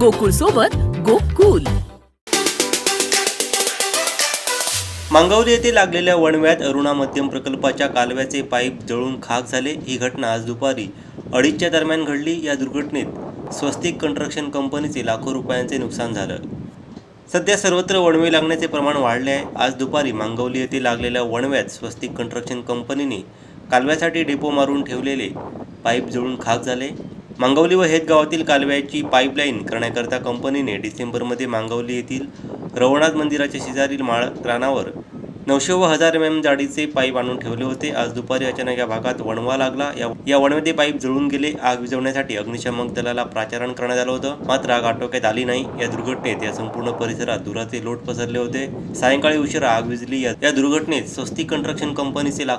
गोकुळ सोबत गोकुल. मांगवली येथे लागलेल्या वणव्यात अरुणा मध्यम प्रकल्पाच्या कालव्याचे पाईप जळून खाक झाले. ही घटना आज दुपारी अडीचच्या दरम्यान घडली. या दुर्घटनेत स्वस्तिक कंस्ट्रक्शन कंपनीचे लाखो रुपयांचे नुकसान झालं. सध्या सर्वत्र वणवे लागण्याचे प्रमाण वाढले आहे. आज दुपारी मांगवली येथे लागलेल्या वणव्यात स्वस्तिक कंस्ट्रक्शन कंपनीने कालव्यासाठी डेपो मारून ठेवलेले पाईप जळून खाक झाले. मांगवली व हेत गावातील कालव्याची पाईपलाईन करण्याकरता कंपनीने डिसेंबरमध्ये मांगवली येथील रवनाथ मंदिराच्या शेजारील माळ रानावर नऊशे व हजार एम एम जाडीचे पाईप आणून ठेवले होते. आज दुपारी अचानक या भागात वणवा लागला. या या वणव्याचे पाईप जळून गेले. आग विझवण्यासाठी अग्निशमक दलाला प्राचारण करण्यात आलं होतं. मात्र आग आटोक्यात आली नाही. या दुर्घटनेत या संपूर्ण परिसरात धुराचे लोट पसरले होते. सायंकाळी उशिरा आग विझली. या दुर्घटनेत स्वस्ती कंस्ट्रक्शन कंपनीचे लाख